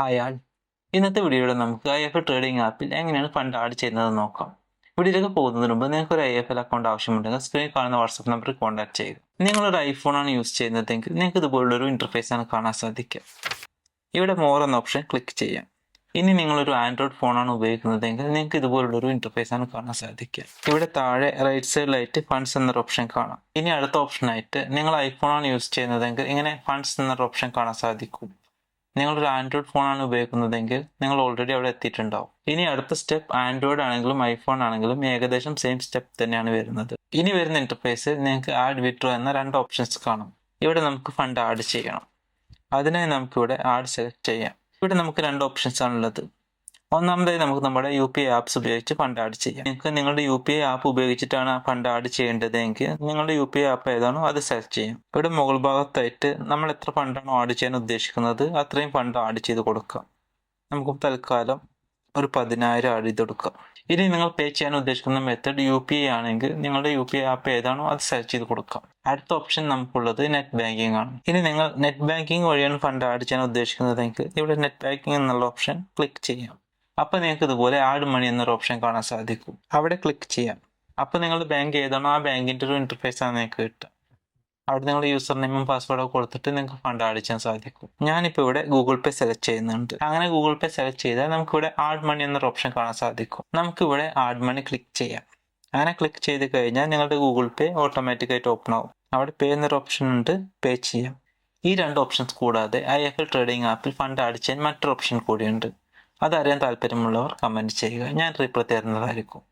Hi ആൾ ഇന്നത്തെ വീഡിയോയിൽ നമുക്ക് ഐ എഫ് ട്രേഡിംഗ് ആപ്പിൽ എങ്ങനെയാണ് ഫണ്ട് ആഡ് ചെയ്യുന്നത് നോക്കാം. വീഡിയോയിലേക്ക് പോകുന്നതിന് മുമ്പ് നിങ്ങൾക്ക് ഒരു ഐ എഫ് എൽ അക്കൗണ്ട് ആവശ്യമുണ്ടെങ്കിൽ സ്ക്രീനിൽ കാണുന്ന വാട്സ്ആപ്പ് നമ്പറിൽ കോൺടാക്ട് ചെയ്യുക. നിങ്ങളൊരു ഐഫോണാണ് യൂസ് ചെയ്യുന്നതെങ്കിൽ നിങ്ങൾക്ക് ഇതുപോലുള്ളൊരു ഇന്റർഫേസ് ആണ് കാണാൻ സാധിക്കുക. ഇവിടെ മോർ എന്ന ഓപ്ഷൻ ക്ലിക്ക് ചെയ്യാം. ഇനി നിങ്ങളൊരു ആൻഡ്രോയിഡ് ഫോണാണ് ഉപയോഗിക്കുന്നതെങ്കിൽ നിങ്ങൾക്ക് ഇതുപോലുള്ളൊരു ഇന്റർഫേസ് ആണ് കാണാൻ സാധിക്കുക. ഇവിടെ താഴെ റൈറ്റ് സൈഡിലായിട്ട് ഫണ്ട്സ് എന്നൊരു ഓപ്ഷൻ കാണാം. ഇനി അടുത്ത ഓപ്ഷനായിട്ട് നിങ്ങൾ ഐഫോണാണ് യൂസ് ചെയ്യുന്നതെങ്കിൽ ഇങ്ങനെ ഫണ്ട്സ് എന്നൊരു ഓപ്ഷൻ കാണാൻ സാധിക്കും. നിങ്ങളൊരു ആൻഡ്രോയിഡ് ഫോണാണ് ഉപയോഗിക്കുന്നതെങ്കിൽ നിങ്ങൾ ഓൾറെഡി അവിടെ എത്തിയിട്ടുണ്ടാവും. ഇനി അടുത്ത സ്റ്റെപ്പ് ആൻഡ്രോയിഡ് ആണെങ്കിലും ഐഫോൺ ആണെങ്കിലും ഏകദേശം സെയിം സ്റ്റെപ്പ് തന്നെയാണ് വരുന്നത്. ഇനി വരുന്ന ഇന്റർഫേസിൽ നിങ്ങൾക്ക് ആഡ് വിഡ്രോ എന്ന രണ്ട് ഓപ്ഷൻസ് കാണും. ഇവിടെ നമുക്ക് ഫണ്ട് ആഡ് ചെയ്യണം. അതിനായി നമുക്കിവിടെ ആഡ് സെലക്ട് ചെയ്യാം. ഇവിടെ നമുക്ക് രണ്ട് ഓപ്ഷൻസ് ആണുള്ളത്. ഒന്നാമതായി നമുക്ക് നമ്മുടെ യു പി ഐ ആപ്സ് ഉപയോഗിച്ച് ഫണ്ട് ആഡ് ചെയ്യാം. നിങ്ങൾക്ക് നിങ്ങളുടെ യു പി ഐ ആപ്പ് ഉപയോഗിച്ചിട്ടാണ് ഫണ്ട് ആഡ് ചെയ്യേണ്ടതെങ്കിൽ നിങ്ങളുടെ യു പി ഐ ആപ്പ് ഏതാണോ അത് സെർച്ച് ചെയ്യാം. ഇവിടെ മുകൾ ഭാഗത്തായിട്ട് നമ്മൾ എത്ര ഫണ്ടാണോ ആഡ് ചെയ്യാൻ ഉദ്ദേശിക്കുന്നത് അത്രയും ഫണ്ട് ആഡ് ചെയ്ത് കൊടുക്കാം. നമുക്ക് തൽക്കാലം ഒരു പതിനായിരം ആഡ് ചെയ്ത് കൊടുക്കാം. ഇനി നിങ്ങൾ പേ ചെയ്യാൻ ഉദ്ദേശിക്കുന്ന മെത്തേഡ് യു പി ഐ ആണെങ്കിൽ നിങ്ങളുടെ യു പി ഐ ആപ്പ് ഏതാണോ അത് സെർച്ച് ചെയ്ത് കൊടുക്കാം. അടുത്ത ഓപ്ഷൻ നമുക്കുള്ളത് നെറ്റ് ബാങ്കിങ് ആണ്. ഇനി നിങ്ങൾ നെറ്റ് ബാങ്കിങ് വഴിയാണ് ഫണ്ട് ആഡ് ചെയ്യാൻ ഉദ്ദേശിക്കുന്നതെങ്കിൽ ഇവിടെ നെറ്റ് ബാങ്കിങ് എന്നുള്ള ഓപ്ഷൻ ക്ലിക്ക് ചെയ്യാം. അപ്പോൾ നിങ്ങൾക്ക് ഇതുപോലെ ആഡ് മണി എന്നൊരു ഓപ്ഷൻ കാണാൻ സാധിക്കും. അവിടെ ക്ലിക്ക് ചെയ്യാം. അപ്പോൾ നിങ്ങൾ ബാങ്ക് ഏതാണോ? ആ ബാങ്കിന്റെ ഒരു ഇന്റർഫേസ് ആണ് നിങ്ങൾക്ക് കിട്ടുക. അവിടെ നിങ്ങൾ യൂസർ നെയിമും പാസ്വേഡും കൊടുത്തിട്ട് നിങ്ങൾക്ക് ഫണ്ട് ആഡ് ചെയ്യാൻ സാധിക്കും. ഞാനിപ്പോൾ ഇവിടെ ഗൂഗിൾ പേ സെലക്ട് ചെയ്യുന്നുണ്ട്. അങ്ങനെ ഗൂഗിൾ പേ സെലക്ട് ചെയ്താൽ നമുക്ക് ഇവിടെ ആഡ് മണി എന്നൊരു ഓപ്ഷൻ കാണാൻ സാധിക്കും. നമുക്ക് ഇവിടെ ആഡ് മണി ക്ലിക്ക് ചെയ്യാം. അങ്ങനെ ക്ലിക്ക് ചെയ്ത് കഴിഞ്ഞാൽ നിങ്ങളുടെ ഗൂഗിൾ പേ ഓട്ടോമാറ്റിക്കായിട്ട് ഓപ്പൺ ആവും. അവിടെ പേ എന്നൊരു ഓപ്ഷൻ ഉണ്ട്. പേ ചെയ്യാം. ഈ രണ്ട് ഓപ്ഷൻസ് കൂടാതെ ഐ എഫ് എൽ ട്രേഡിംഗ് ആപ്പിൽ ഫണ്ട് ആഡ് ചെയ്യാൻ മറ്റൊരു ഓപ്ഷൻ കൂടിയുണ്ട്. അതറിയാൻ താല്പര്യമുള്ളവർ കമന്റ് ചെയ്യുക. ഞാൻ റീപ്ലൈ തരുന്നതായിരിക്കും.